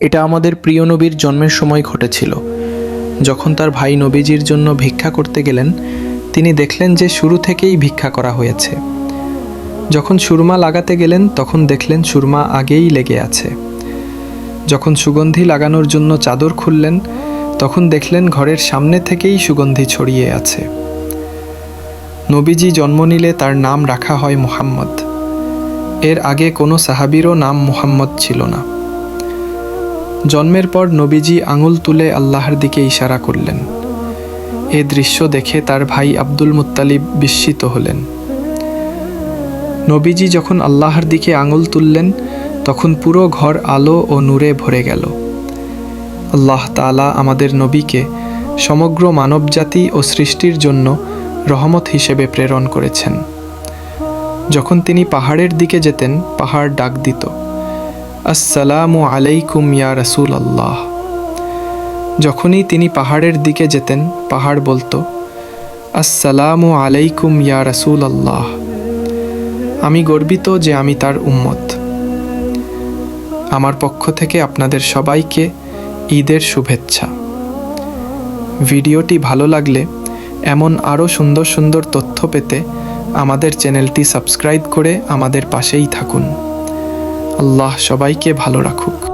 এটা আমাদের প্রিয় নবীর জন্মের সময় ঘটেছিল। যখন তার ভাই নবীজির জন্য ভিক্ষা করতে গেলেন, তিনি দেখলেন যে শুরু থেকেই ভিক্ষা করা হয়েছে। যখন সুরমা লাগাতে গেলেন, তখন দেখলেন সুরমা আগেই লেগে আছে। যখন সুগন্ধি লাগানোর জন্য চাদর খুললেন, তখন দেখলেন ঘরের সামনে থেকেই সুগন্ধি ছড়িয়ে আছে। নবীজি জন্ম নিলে তার নাম রাখা হয় মুহাম্মদ। এর আগে কোনো সাহাবিরও নাম মুহাম্মদ ছিল না। জন্মের পর নবীজি আঙুল তুলে আল্লাহর দিকে ইশারা করলেন। এ দৃশ্য দেখে তার ভাই আব্দুল মুত্তালিব বিস্মিত হলেন। নবীজি যখন আল্লাহর দিকে আঙুল তুললেন, তখন পুরো ঘর আলো ও নূরে ভরে গেল। আল্লাহ তালা আমাদের নবীকে সমগ্র মানবজাতি ও সৃষ্টির জন্য রহমত হিসেবে প্রেরণ করেছেন। যখন তিনি পাহাড়ের দিকে যেতেন, পাহাড় ডাক দিত। আসসালামু আলাইকুম ইয়া রসুল আল্লাহ যখনই তিনি পাহাড়ের দিকে যেতেন, পাহাড় বলতো, আসসালামু আলাইকুম ইয়া রসুল আল্লাহ আমি গর্বিত যে আমি তার উম্মত। আমার পক্ষ থেকে আপনাদের সবাইকে ঈদের শুভেচ্ছা। ভিডিওটি ভালো লাগলে এমন আরও সুন্দর সুন্দর তথ্য পেতে আমাদের চ্যানেলটি সাবস্ক্রাইব করে আমাদের পাশেই থাকুন। আল্লাহ সবাইকে ভালো রাখুক।